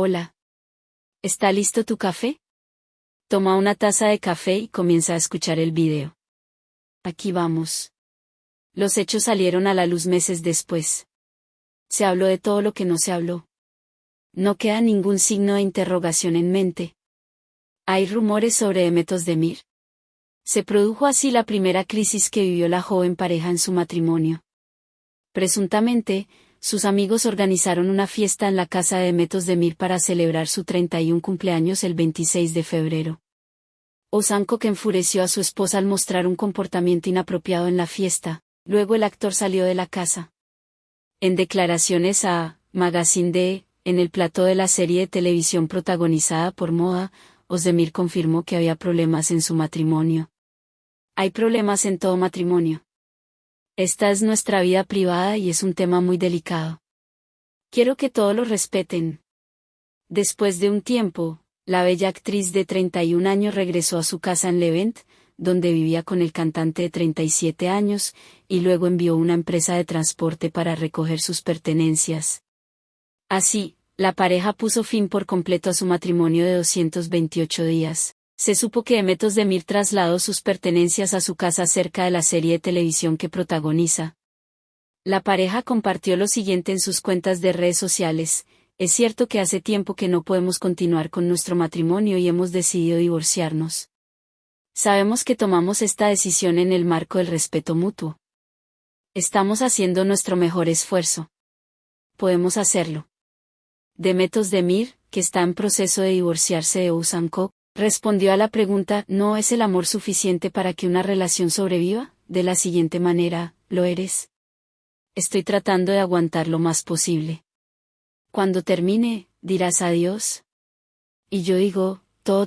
Hola. ¿Está listo tu café? Toma una taza de café y comienza a escuchar el video. Aquí vamos. Los hechos salieron a la luz meses después. Se habló de todo lo que no se habló. No queda ningún signo de interrogación en mente. Hay rumores sobre Emetos de Mir. Se produjo así la primera crisis que vivió la joven pareja en su matrimonio. Presuntamente, sus amigos organizaron una fiesta en la casa de Metos de Mir para celebrar su 31 cumpleaños el 26 de febrero. Osanko que enfureció a su esposa al mostrar un comportamiento inapropiado en la fiesta, luego el actor salió de la casa. En declaraciones a Magazine D, en el plató de la serie de televisión protagonizada por Moa, Osdemir confirmó que había problemas en su matrimonio. Hay problemas en todo matrimonio. Esta es nuestra vida privada y es un tema muy delicado. Quiero que todos lo respeten. Después de un tiempo, la bella actriz de 31 años regresó a su casa en Levent, donde vivía con el cantante de 37 años, y luego envió una empresa de transporte para recoger sus pertenencias. Así, la pareja puso fin por completo a su matrimonio de 228 días se supo que Emetos Demir trasladó sus pertenencias a su casa cerca de la serie de televisión que protagoniza. La pareja compartió lo siguiente en sus cuentas de redes sociales, es cierto que hace tiempo que no podemos continuar con nuestro matrimonio y hemos decidido divorciarnos. Sabemos que tomamos esta decisión en el marco del respeto mutuo. Estamos haciendo nuestro mejor esfuerzo. Podemos hacerlo. Demetos Demir, que está en proceso de divorciarse de Usanko, respondió a la pregunta ¿no es el amor suficiente para que una relación sobreviva? De la siguiente manera, ¿lo eres? Estoy tratando de aguantar lo más posible. Cuando termine, dirás adiós. Y yo digo, todo